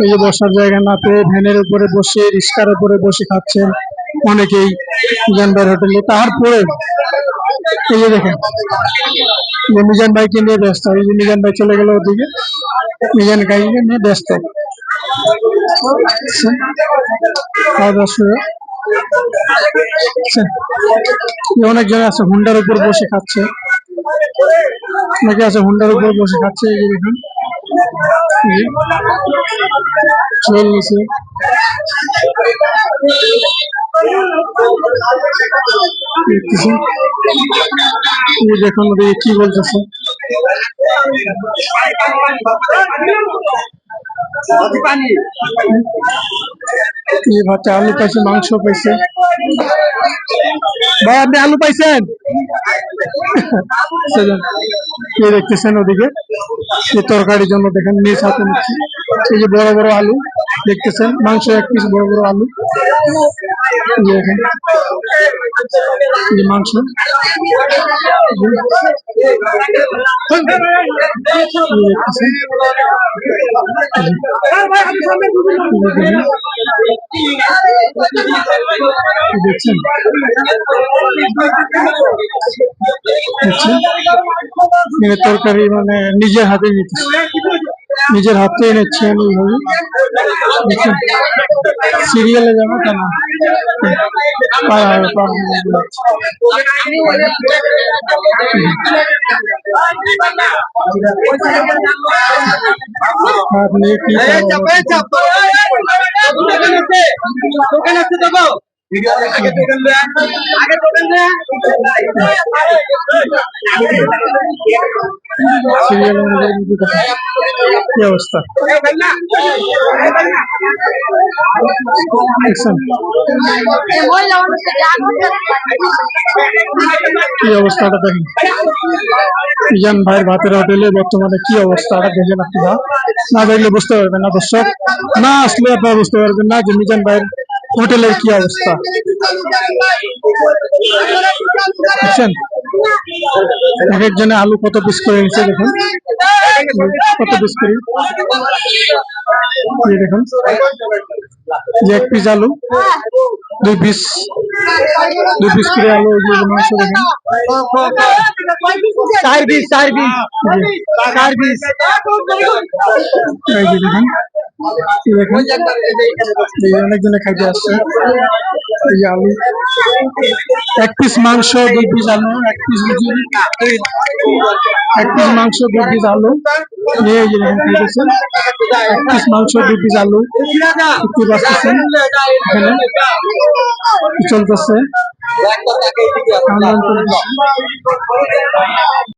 এই যে বসার জায়গা না পেয়ে ভ্যানের উপরে বসে, রিক্সার উপরে বসে খাচ্ছেন অনেকেই ভাইয়ের হোটেলে। তারপরে, এই যে দেখেন মিজান ভাইকে নিয়ে ব্যস্ত, এই যে মিজান ভাই চলে গেল ওদিকে। মিজান ভাইকে নিয়ে ব্যস্ত। অনেকজন আছে হুন্ডার উপর বসে খাচ্ছে। অনেকে আছে হুন্ডার উপর বসে খাচ্ছে, এই যে দেখুন। যে দেখুন কি বলতেছে ভাতে আলু পাইছে মাংস পাইছে ভাই আপনি আলু পাইছেন। এই দেখতেছেন ওদিকে? এই তরকারির জন্য দেখেন নিজ হাতে নিচ্ছে। এই যে বড় বড় আলু দেখতেছেন মাংস এক পিস বড় বড় আলু। এই যে দেখেন এই যে মাংস। এই যে দেখতেছেন দেখছেন দেখছেন তরকারি মানে নিজের হাতে নিচ্ছে। নিজের হাতে এনেছেন এইভাবে। দেখছেন সিরিয়ালে যাব তা না পারা হবে পারা আপনি কি খাবেন? সিরিয়াল অনুযায়ী রুটি খাবেন। কি অবস্থা দেখছেন কি অবস্থাটা দেখেন ইজান ভাইয়ের ভাতের হোটেলে বর্তমানে কি অবস্থাটা দেখেন আপনারা না দেখলে বুঝতে পারবেন না দর্শক না আসলে আপনারা বুঝতে পারবেন না যে মিজান ভাইয়ের হোটেলের কি অবস্থা? এক একজনে আলু কত পিস করে নিচ্ছে দেখুন। কত পিস করে? দেখুন। যে এক পিস আলু দুই পিস দুই পিস করে আলু মাংস দেখেন। চার বিশ চার বিশ চার যে দেখেন। অনেকজনে এই আলু। এক পিস মাংস আলু, এক পিস এক পিস মাংস আলু। এক পিস মাংস আলু। চলতেছে।